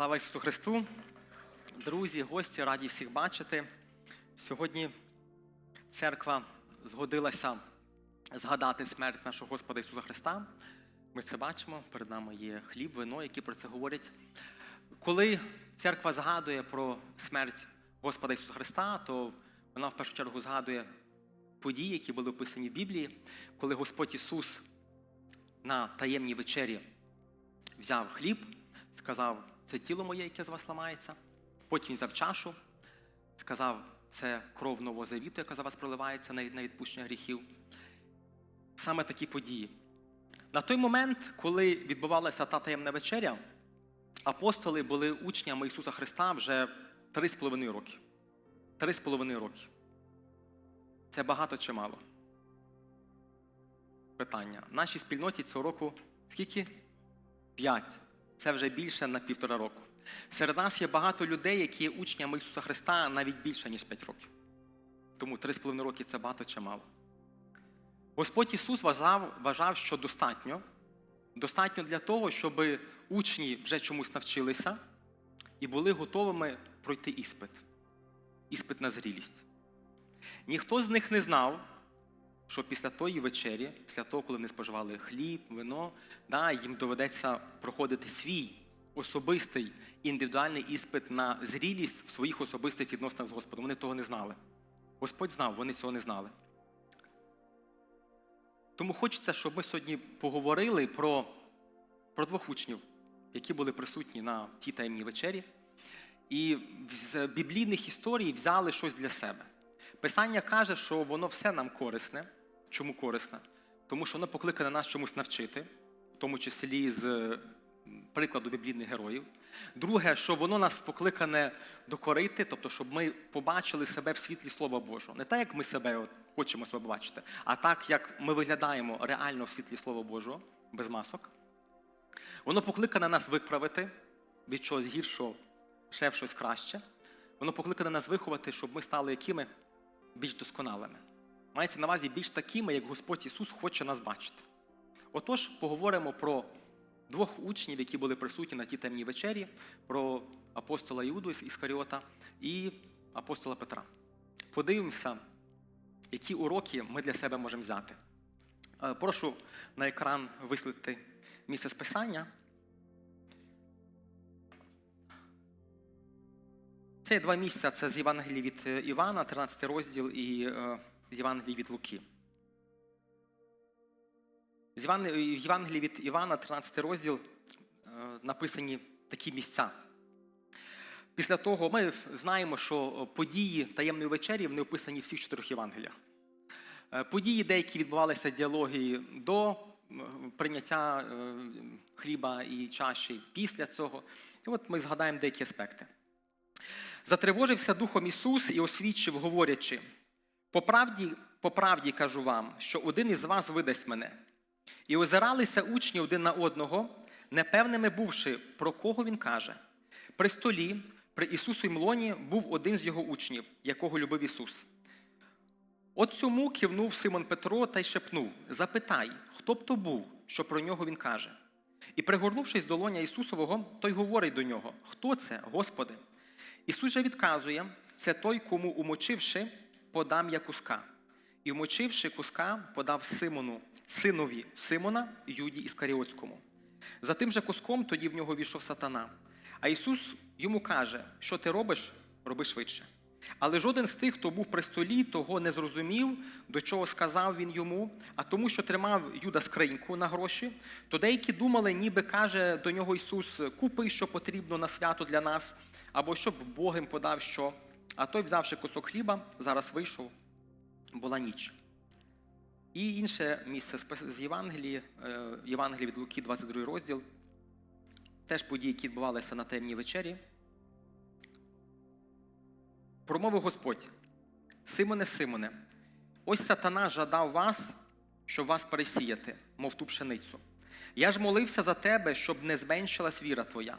Слава Ісусу Христу! Друзі, гості, раді всіх бачити. Сьогодні церква згодилася згадати смерть нашого Господа Ісуса Христа. Ми це бачимо, перед нами є хліб, вино, які про це говорять. Коли церква згадує про смерть Господа Ісуса Христа, то вона в першу чергу згадує події, які були описані в Біблії, коли Господь Ісус на таємній вечері взяв хліб, сказав, це тіло моє, яке з вас ламається. Потім він взяв чашу, сказав, це кров нового завіту, яка за вас проливається на відпущення гріхів. Саме такі події. На той момент, коли відбувалася та таємна вечеря, апостоли були учнями Ісуса Христа вже три з половиною роки. Три з половиною роки. Це багато чи мало? Питання. Нашій спільноті цього року скільки? П'ять. Це вже більше на півтора року. Серед нас є багато людей, які є учнями Ісуса Христа навіть більше, ніж 5 років. Тому 3,5 роки це багато чи мало. Господь Ісус вважав, вважав, що достатньо. Достатньо для того, щоб учні вже чомусь навчилися і були готовими пройти іспит. Іспит на зрілість. Ніхто з них не знав, що після тої вечері, після того, коли вони споживали хліб, вино, да, їм доведеться проходити свій особистий індивідуальний іспит на зрілість в своїх особистих відносинах з Господом. Вони того не знали. Господь знав, вони цього не знали. Тому хочеться, щоб ми сьогодні поговорили про, про двох учнів, які були присутні на тій таємній вечері, і з біблійних історій взяли щось для себе. Писання каже, що воно все нам корисне. Чому корисне? Тому що воно покликане нас чомусь навчити, в тому числі з прикладу біблійних героїв. Друге, що воно нас покликане докорити, тобто, щоб ми побачили себе в світлі Слова Божого. Не так, як ми себе от, хочемо себе бачити, а так, як ми виглядаємо реально в світлі Слова Божого, без масок. Воно покликане нас виправити від чогось гіршого, ще в щось краще. Воно покликане нас виховати, щоб ми стали якими більш досконалими. Мається на увазі більш такими, як Господь Ісус хоче нас бачити. Отож, поговоримо про двох учнів, які були присутні на тій темній вечері, про апостола Іуду із Іскаріота і апостола Петра. Подивимося, які уроки ми для себе можемо взяти. Е, Прошу на екран висвітлити місце списання. Це два місця: це з Євангелії від е, Івана, 13 розділ, і е, з Євангелії від Луки. Іван- В Євангелії від Івана, 13 розділ, е, написані такі місця. Після того ми знаємо, що події таємної вечері вони описані в всіх чотирьох Євангеліях. Е, Події деякі відбувалися діалоги до прийняття е, хліба і чаші після цього. І от ми згадаємо деякі аспекти. Затривожився Духом Ісус і освідчив, говорячи: по правді, по правді кажу вам, що один із вас видасть мене. І озиралися учні один на одного, непевними бувши, про кого він каже. При столі, при Ісусу лоні, був один з його учнів, якого любив Ісус. От цьому кивнув Симон Петро та й шепнув: Запитай, хто б то був, що про нього він каже. І, пригорнувшись до лоня Ісусового, той говорить до нього: Хто це, Господи? Ісус же відказує: це той, кому, умочивши, подам я куска. І вмочивши куска, подав Симону, синові Симона, Юді Іскаріотському. За тим же куском тоді в нього війшов сатана. А Ісус йому каже, що ти робиш, роби швидше. Але жоден з тих, хто був при столі, того не зрозумів, до чого сказав він йому, а тому, що тримав Юда скриньку на гроші, то деякі думали, ніби каже до нього Ісус, купи, що потрібно на свято для нас, або щоб Бог їм подав що. А той, взявши кусок хліба, зараз вийшов, була ніч. І інше місце з- Євангелії, е, Євангелії від Луки, 22 розділ. Теж події, які відбувалися на темній вечері. Промовив Господь: Симоне, Симоне, ось сатана жадав вас, щоб вас пересіяти, мов ту пшеницю. Я ж молився за тебе, щоб не зменшилась віра твоя.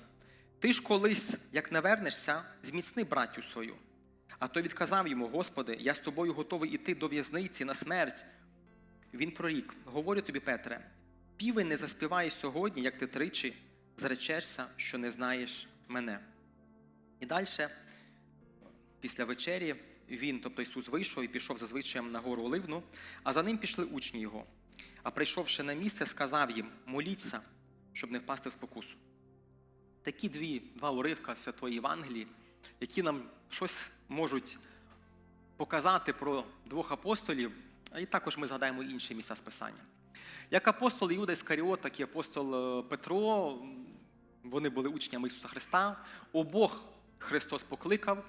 Ти ж колись, як не вернешся, зміцни братю свою. А той відказав йому: Господи, я з тобою готовий іти до в'язниці на смерть. Він прорік: Говорю тобі, Петре, півень не заспіває сьогодні, як ти тричі зречешся, що не знаєш мене. І далі, після вечері, він, тобто Ісус, вийшов і пішов за на гору Оливну, а за ним пішли учні його. А прийшовши на місце, сказав їм: моліться, щоб не впасти в спокусу. Такі дві, два уривка Святої Євангелії, які нам щось можуть показати про двох апостолів, а і також ми згадаємо інші місця списання. Як апостол Іуда Іскаріот, так і апостол е, Петро, вони були учнями Ісуса Христа. Обох Христос покликав,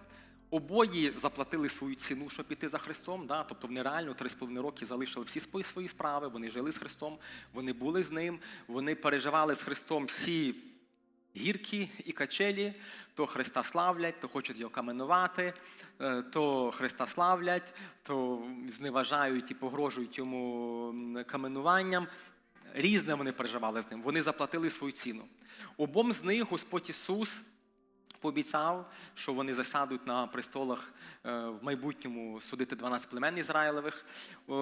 обоє заплатили свою ціну, щоб піти за Христом. Да? Тобто вони реально три з половиною роки залишили всі свої справи, вони жили з Христом, вони були з ним, вони переживали з Христом всі гіркі і качелі, то Христа славлять, то хочуть його каменувати, е, то Христа славлять, то зневажають і погрожують йому каменуванням. Різне вони переживали з ним. Вони заплатили свою ціну. Обом з них Господь Ісус пообіцяв, що вони засядуть на престолах е, в майбутньому судити 12 племен Ізраїлевих. Е,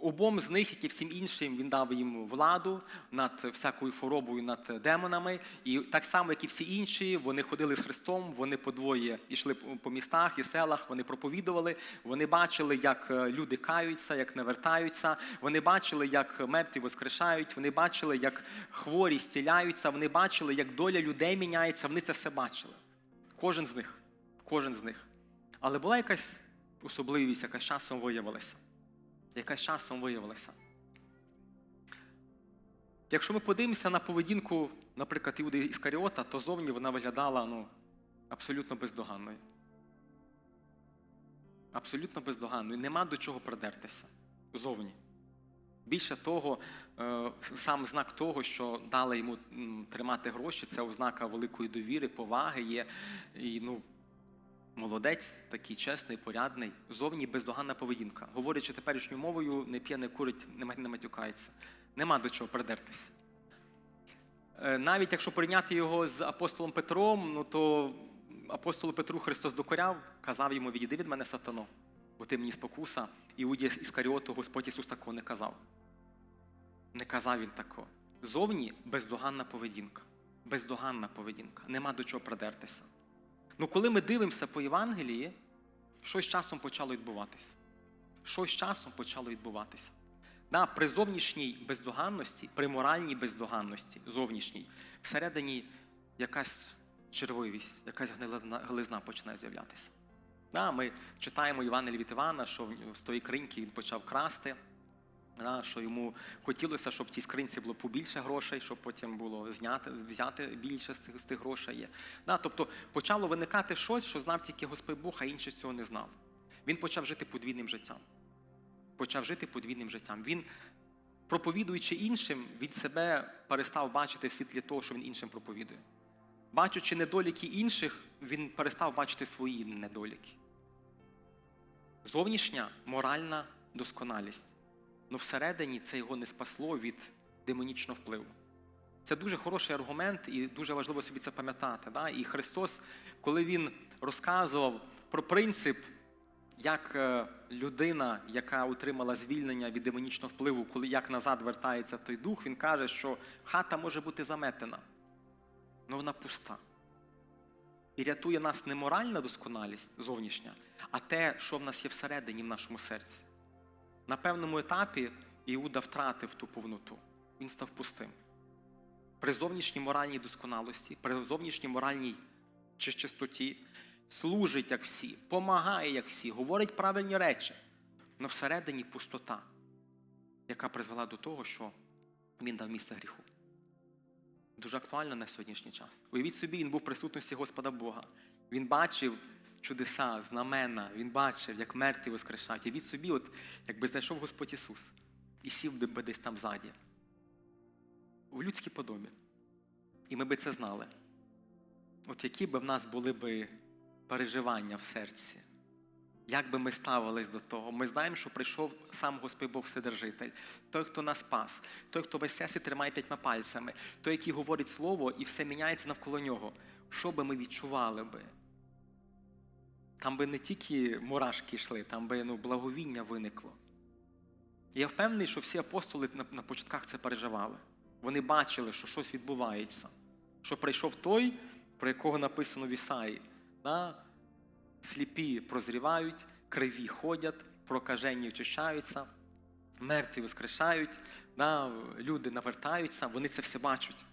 Обом з них, як і всім іншим, він дав їм владу над всякою хворобою, над демонами. І так само, як і всі інші, вони ходили з Христом, вони подвоє йшли по містах і селах, вони проповідували, вони бачили, як е, люди каються, як навертаються, вони бачили, як мертві воскрешають, вони бачили, як хворі зціляються, вони бачили, як доля людей міняється, вони це все бачили. Кожен з них. Кожен з них. Але була якась особливість, яка з часом виявилася. Яка з часом виявилася. Якщо ми подивимося на поведінку, наприклад, Іуди Іскаріота, то зовні вона виглядала ну, абсолютно бездоганною. Абсолютно бездоганною. Нема до чого придертися зовні. Більше того, е, сам знак того, що дали йому тримати гроші, це ознака великої довіри, поваги є. І, ну, молодець, такий чесний, порядний, зовні бездоганна поведінка. Говорячи теперішньою мовою, не п'є, не курить, не ма- не матюкається. Нема до чого придертися. Е, Навіть якщо порівняти його з апостолом Петром, ну то апостолу Петру Христос докоряв, казав йому, відійди від мене сатано, ти мені спокуса. Іуді Іскаріоту Господь Ісус такого не казав. Не казав він такого. Зовні бездоганна поведінка. Бездоганна поведінка. Нема до чого придертися. Ну, коли ми дивимося по Євангелії, щось часом почало відбуватися. Щось часом почало відбуватися. Да, при зовнішній бездоганності, при моральній бездоганності, зовнішній, всередині якась червивість, якась глизна починає з'являтися. Да, ми читаємо Євангелії від Івана, що з тої криньки він почав красти, да, що йому хотілося, щоб в тій скринці було побільше грошей, щоб потім було зняти, взяти більше з тих, з тих грошей. Да, тобто почало виникати щось, що знав тільки Господь Бог, а інші цього не знали. Він почав жити подвійним життям. Почав жити подвійним життям. Він, проповідуючи іншим, від себе перестав бачити в світлі того, що він іншим проповідує. Бачучи недоліки інших, він перестав бачити свої недоліки. Зовнішня моральна досконалість. Ну всередині це його не спасло від демонічного впливу. Це дуже хороший аргумент, і дуже важливо собі це пам'ятати. Да? І Христос, коли Він розказував про принцип, як е, людина, яка отримала звільнення від демонічного впливу, коли як назад вертається той дух, він каже, що хата може бути заметена, але вона пуста. І рятує нас не моральна досконалість зовнішня, а те, що в нас є всередині в нашому серці. На певному етапі Іуда втратив ту повноту. Він став пустим. При зовнішній моральній досконалості, при зовнішній моральній чи- чистоті служить як всі, помагає як всі, говорить правильні речі. але всередині пустота, яка призвела до того, що він дав місце гріху. Дуже актуально на сьогоднішній час. Уявіть собі, він був в присутності Господа Бога. Він бачив чудеса, знамена, він бачив, як мертві воскрешають. Уявіть собі, от, якби зайшов Господь Ісус і сів би десь там ззаді, в людській подобі. І ми би це знали. От які би в нас були би переживання в серці, як би ми ставились до того? Ми знаємо, що прийшов сам Господь Бог Вседержитель, той, хто нас спас, той, хто весь всесвіт тримає п'ятьма пальцями, той, який говорить слово, і все міняється навколо нього. Що би ми відчували би? Там би не тільки мурашки йшли, там би ну, благовіння виникло. Я впевнений, що всі апостоли на, на початках це переживали. Вони бачили, що щось відбувається, що прийшов той, про якого написано в Ісаї. Да? Сліпі прозрівають, криві ходять, прокажені очищаються, мертві воскрешають, да? люди навертаються, вони це все бачать.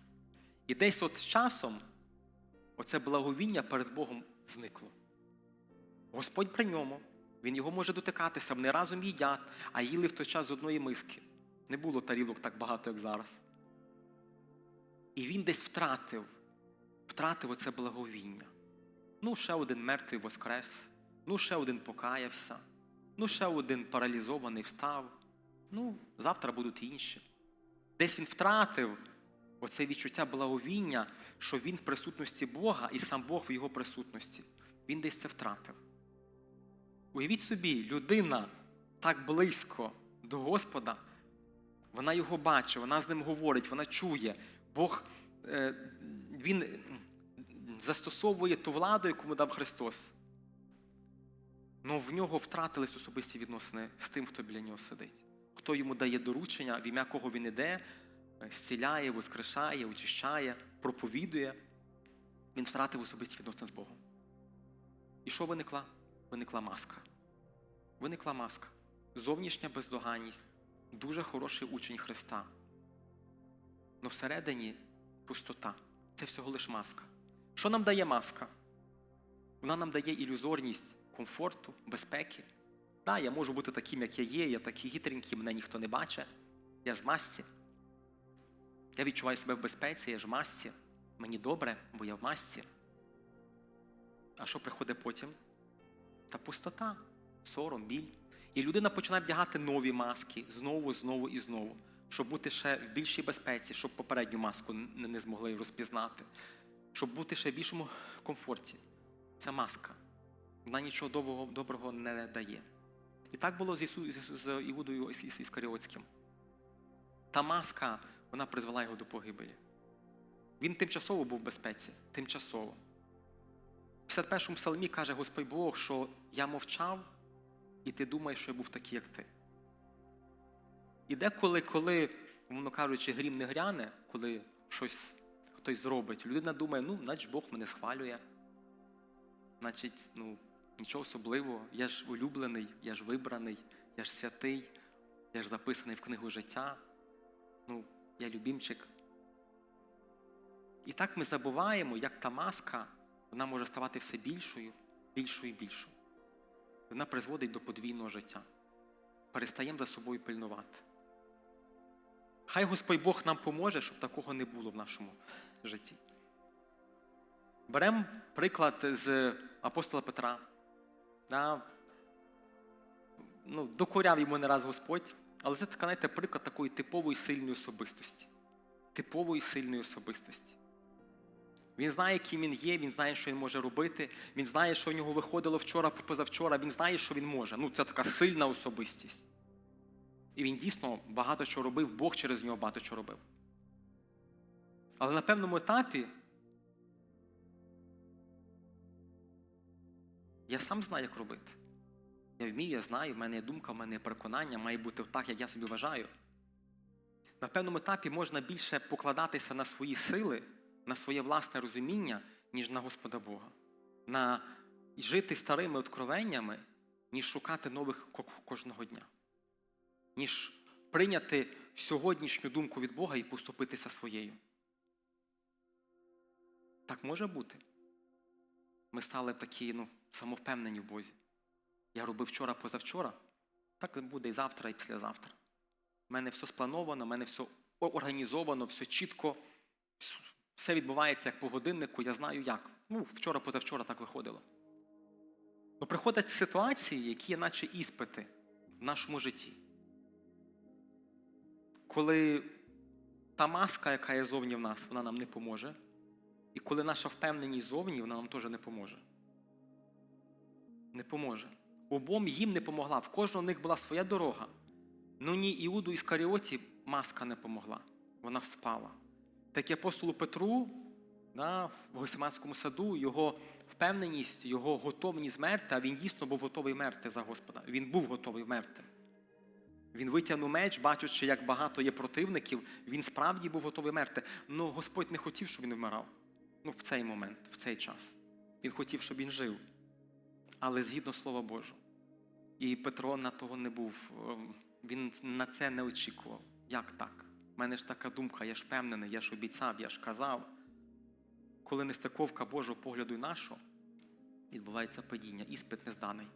І десь от з часом оце благовіння перед Богом зникло. Господь при ньому, він його може дотикатися, вони разом їдять, а їли в той час з одної миски. Не було тарілок так багато, як зараз. І він десь втратив, втратив оце благовіння. Ну, ще один мертвий воскрес, ну, ще один покаявся, ну, ще один паралізований встав. Ну, завтра будуть інші. Десь він втратив оце відчуття благовіння, що він в присутності Бога і сам Бог в його присутності. Він десь це втратив. Уявіть собі, людина так близько до Господа, вона його бачить, вона з ним говорить, вона чує. Бог е, він застосовує ту владу, яку йому дав Христос. Ну в нього втратились особисті відносини з тим, хто біля нього сидить. Хто йому дає доручення, в ім'я кого він іде, е, зціляє, воскрешає, очищає, проповідує. Він втратив особисті відносини з Богом. І що виникла? Виникла маска. Виникла маска. Зовнішня бездоганність, дуже хороший учень Христа. Но всередині пустота. Це всього лиш маска. Що нам дає маска? Вона нам дає ілюзорність комфорту, безпеки. Так, я можу бути таким, як я є, я такий хитренький, мене ніхто не бачить. Я ж в масці. Я відчуваю себе в безпеці, я ж в масці. Мені добре, бо я в масці. А що приходить потім? Та пустота, сором, біль. І людина починає вдягати нові маски знову, знову і знову, щоб бути ще в більшій безпеці, щоб попередню маску не змогли розпізнати, щоб бути ще в більшому комфорті. Це маска. Вона нічого доброго, доброго не дає. І так було з, Ісу, з, Іудою Іс- Іс- Іскаріотським. Та маска, вона призвела його до погибелі. Він тимчасово був в безпеці, тимчасово. В 51-му псалмі каже Господь Бог, що я мовчав, і ти думаєш, що я був такий, як ти. І деколи, коли, умовно кажучи, грім не гряне, коли щось хтось зробить, людина думає, ну, значить Бог мене схвалює. Значить, ну, нічого особливого, я ж улюблений, я ж вибраний, я ж святий, я ж записаний в книгу життя. Ну, я любімчик. І так ми забуваємо, як та маска вона може ставати все більшою, більшою і більшою. Вона призводить до подвійного життя. Перестаємо за собою пильнувати. Хай Господь Бог нам поможе, щоб такого не було в нашому житті. Беремо приклад з апостола Петра. Да, ну, докоряв йому не раз Господь, але це така, знаєте, приклад такої типової сильної особистості. Типової сильної особистості. Він знає, ким він є, він знає, що він може робити, він знає, що у нього виходило вчора, позавчора, він знає, що він може. Ну, це така сильна особистість. І він дійсно багато чого робив, Бог через нього багато чого робив. Але на певному етапі я сам знаю, як робити. Я вмію, я знаю, в мене є думка, в мене є переконання, має бути так, як я собі вважаю. На певному етапі можна більше покладатися на свої сили, на своє власне розуміння, ніж на Господа Бога. На жити старими откровеннями, ніж шукати нових кожного дня. Ніж прийняти сьогоднішню думку від Бога і поступитися своєю. Так може бути. Ми стали такі ну, самовпевнені в Бозі. Я робив вчора, позавчора, так буде і завтра, і післязавтра. У мене все сплановано, у мене все організовано, все чітко, все відбувається як по годиннику, я знаю як. Ну, вчора, позавчора так виходило. Ну, приходять ситуації, які є наче іспити в нашому житті. Коли та маска, яка є зовні в нас, вона нам не поможе. І коли наша впевненість зовні, вона нам теж не поможе. Не поможе. Обом їм не помогла. В кожного них була своя дорога. Ну ні Іуду Іскаріоті маска не помогла. Вона вспала. Так і апостолу Петру да, в Гесиманському саду його впевненість, його готовність мерти, а він дійсно був готовий мерти за Господа. Він був готовий мерти. Він витягнув меч, бачачи, як багато є противників, він справді був готовий мерти. Але Господь не хотів, щоб він вмирав. Ну, в цей момент, в цей час. Він хотів, щоб він жив, але згідно Слова Божого. І Петро на того не був. ем, Він на це не очікував. Як так? У мене ж така думка, я ж впевнений, я ж обіцяв, я ж казав. Коли нестиковка Божого погляду і нашого, відбувається падіння, іспит не зданий.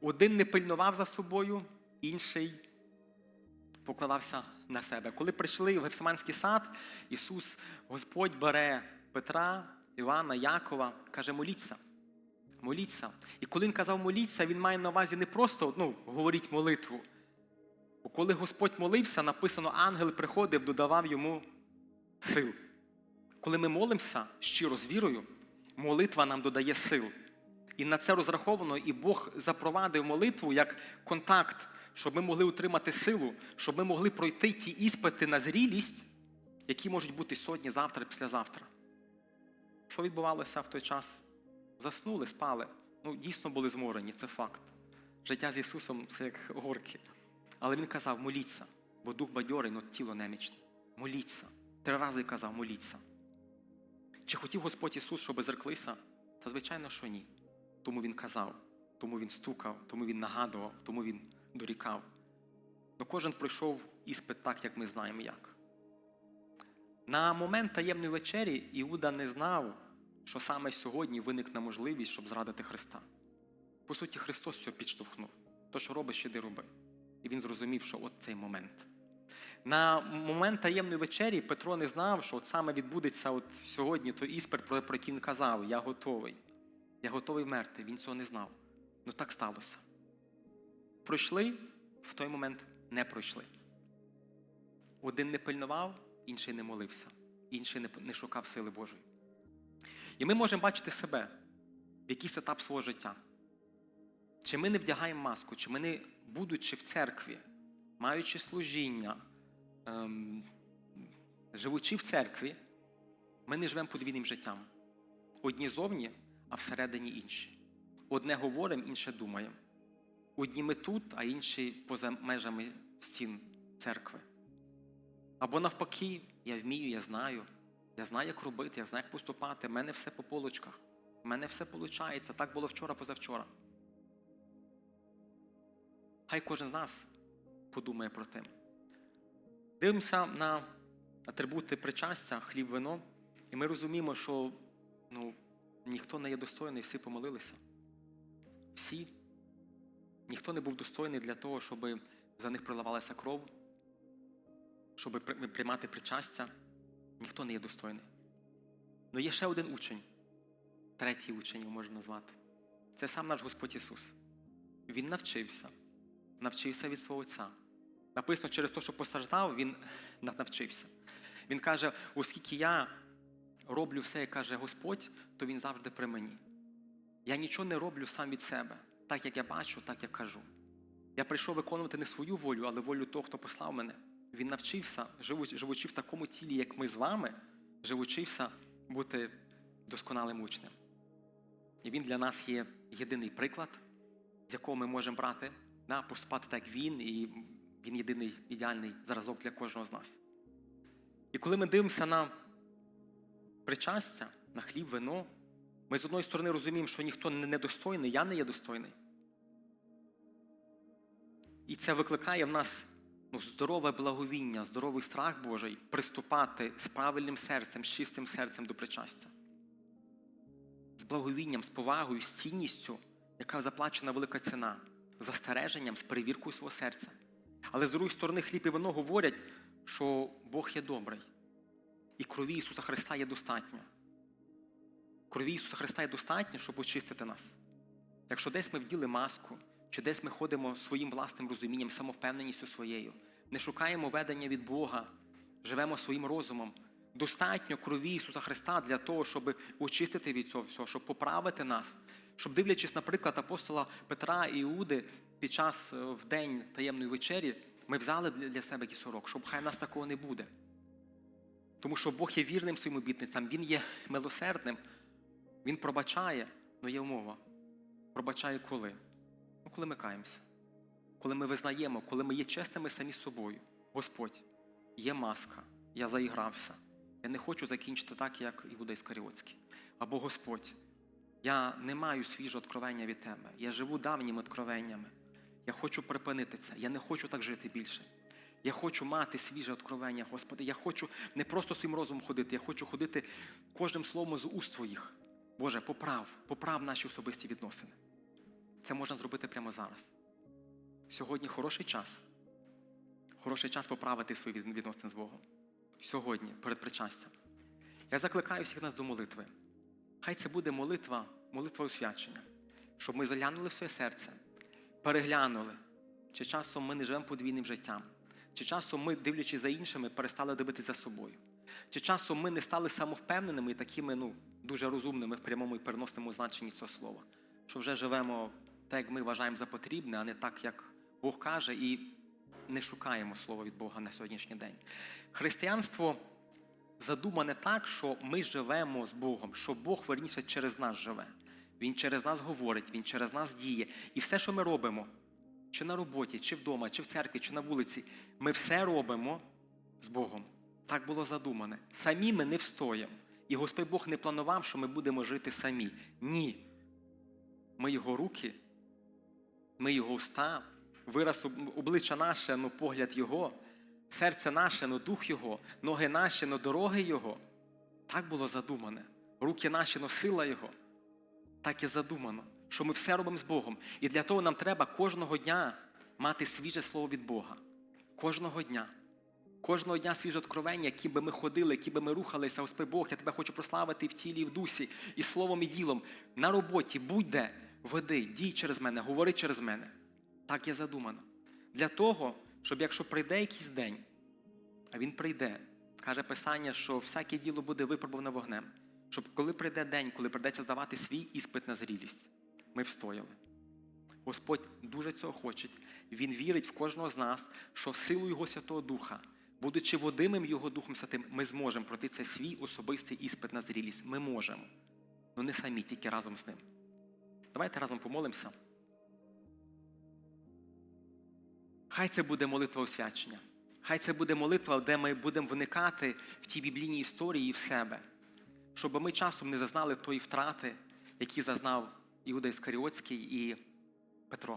Один не пильнував за собою, інший покладався на себе. Коли прийшли в Гефсиманський сад, Ісус, Господь бере Петра, Івана, Якова, каже, моліться. Моліться. І коли він казав моліться, він має на увазі не просто ну, говоріть молитву. Бо коли Господь молився, написано, ангел приходив, додавав йому сил. Коли ми молимося щиро з вірою, молитва нам додає сил. І на це розраховано, і Бог запровадив молитву як контакт, щоб ми могли отримати силу, щоб ми могли пройти ті іспити на зрілість, які можуть бути сьогодні, завтра, післязавтра. Що відбувалося в той час? Заснули, спали. Ну, дійсно були зморені, це факт. Життя з Ісусом це як горки. Але Він казав, моліться, бо дух бадьорий, но тіло немічне. Моліться. Три рази казав, моліться. Чи хотів Господь Ісус, щоб зреклися? Та звичайно, що ні. Тому Він казав, тому Він стукав, тому Він нагадував, тому Він дорікав. Но кожен пройшов іспит так, як ми знаємо як. На момент таємної вечері Іуда не знав, що саме сьогодні виникне можливість, щоб зрадити Христа. По суті, Христос цього підштовхнув. То, що робиш, іди роби. І він зрозумів, що от цей момент. На момент таємної вечері Петро не знав, що от саме відбудеться от сьогодні той іспит, про який він казав: Я готовий. Я готовий вмерти. Він цього не знав. Ну так сталося. Пройшли, в той момент не пройшли. Один не пильнував, інший не молився, інший не, шукав сили Божої. І ми можемо бачити себе в якийсь етап свого життя. Чи ми не вдягаємо маску, чи ми не, будучи в церкві, маючи служіння, ем, живучи в церкві, ми не живемо подвійним життям. Одні зовні, а всередині інші. Одне говоримо, інше думаємо. Одні ми тут, а інші поза межами стін церкви. Або навпаки, я вмію, я знаю. Я знаю, як робити, я знаю, як поступати. У мене все по полочках. У мене все виходить. Так було вчора, позавчора. Хай кожен з нас подумає про те. Дивимося на атрибути причастя, хліб, вино, і ми розуміємо, що ну, ніхто не є достойний, всі помолилися. Всі. Ніхто не був достойний для того, щоб за них проливалася кров, щоб приймати причастя. Ніхто не є достойний. Але є ще один учень, третій учень його можна назвати. Це сам наш Господь Ісус. Він навчився, навчився від свого Отця. Написано, через те, що постраждав, Він навчився. Він каже, оскільки я роблю все, як каже Господь, то Він завжди при мені. Я нічого не роблю сам від себе, так як я бачу, так як кажу. Я прийшов виконувати не свою волю, але волю того, хто послав мене. Він навчився, живучи в такому тілі, як ми з вами, живучився бути досконалим учнем. І він для нас є єдиний приклад, з якого ми можемо брати, да, поступати так, як він, і він єдиний ідеальний зразок для кожного з нас. І коли ми дивимося на причастя, на хліб, вино, ми з одної сторони розуміємо, що ніхто не недостойний, я не є достойний. І це викликає в нас ну, здорове благовіння, здоровий страх Божий приступати з правильним серцем, з чистим серцем до причастя. З благовінням, з повагою, з цінністю, яка заплачена велика ціна, застереженням, з перевіркою свого серця. Але з другої сторони, хліб і вино говорять, що Бог є добрий, і крові Ісуса Христа є достатньо. Крові Ісуса Христа є достатньо, щоб очистити нас. Якщо десь ми вділи маску, чи десь ми ходимо своїм власним розумінням, самовпевненістю своєю, не шукаємо ведення від Бога, живемо своїм розумом. Достатньо крові Ісуса Христа для того, щоб очистити від цього всього, щоб поправити нас, щоб, дивлячись, наприклад, апостола Петра і Іуди під час в день таємної вечері, ми взяли для себе кісорок, щоб хай нас такого не буде. Тому що Бог є вірним своїм обітницям, Він є милосердним, Він пробачає, але є умова. Пробачає коли? Ну, коли ми каємося, коли ми визнаємо, коли ми є чесними самі з собою. Господь, є маска, я заігрався, я Я не хочу закінчити так, як Іуда Іскаріотський. Або Господь, я не маю свіжого откровення від тебе. Я живу давніми откровеннями. Я хочу припинити це. Я не хочу так жити більше. Я хочу мати свіже откровення, Господи. Я хочу не просто своїм розумом ходити, я хочу ходити кожним словом з уст Твоїх. Боже, поправ, поправ наші особисті відносини. Це можна зробити прямо зараз. Сьогодні хороший час. Хороший час поправити свої відносини з Богом. Сьогодні, перед причастям. Я закликаю всіх нас до молитви. Хай це буде молитва, молитва освячення, щоб ми заглянули в своє серце, переглянули, чи часом ми не живемо подвійним життям, чи часом ми, дивлячись за іншими, перестали дивитися за собою, чи часом ми не стали самовпевненими і такими ну, дуже розумними в прямому і переносному значенні цього слова, що вже живемо так, як ми вважаємо за потрібне, а не так, як Бог каже, і не шукаємо слова від Бога на сьогоднішній день. Християнство задумане так, що ми живемо з Богом, що Бог верніше через нас живе. Він через нас говорить, Він через нас діє. І все, що ми робимо, чи на роботі, чи вдома, чи в церкві, чи на вулиці, ми все робимо з Богом. Так було задумане. Самі ми не встоїмо. І Господь Бог не планував, що ми будемо жити самі. Ні. Ми його руки, ми його уста, вираз обличчя наше, ну погляд Його, серце наше, ну дух Його, ноги наші, ну дороги Його. Так було задумане. Руки наші, ну сила Його. Так і задумано, що ми все робимо з Богом. І для того нам треба кожного дня мати свіже слово від Бога. Кожного дня. Кожного дня свіже откровення, які би ми ходили, які би ми рухалися, Господь Бог, я тебе хочу прославити і в тілі, і в дусі, і словом, і ділом. На роботі, будь-де, веди, дій через мене, говори через мене. Так є задумано. Для того, щоб якщо прийде якийсь день, а він прийде, каже Писання, що всяке діло буде випробуване вогнем. Щоб коли прийде день, коли прийдеться здавати свій іспит на зрілість, ми встояли. Господь дуже цього хоче. Він вірить в кожного з нас, що силою Його Святого Духа, будучи водимим Його Духом Святим, ми зможемо пройти цей свій особистий іспит на зрілість. Ми можемо. Ну не самі, тільки разом з ним. Давайте разом помолимося. Хай це буде молитва освячення. Хай це буде молитва, де ми будемо вникати в ті біблійні історії і в себе, щоб ми часом не зазнали тої втрати, які зазнав Іуда Іскаріотський і Петро.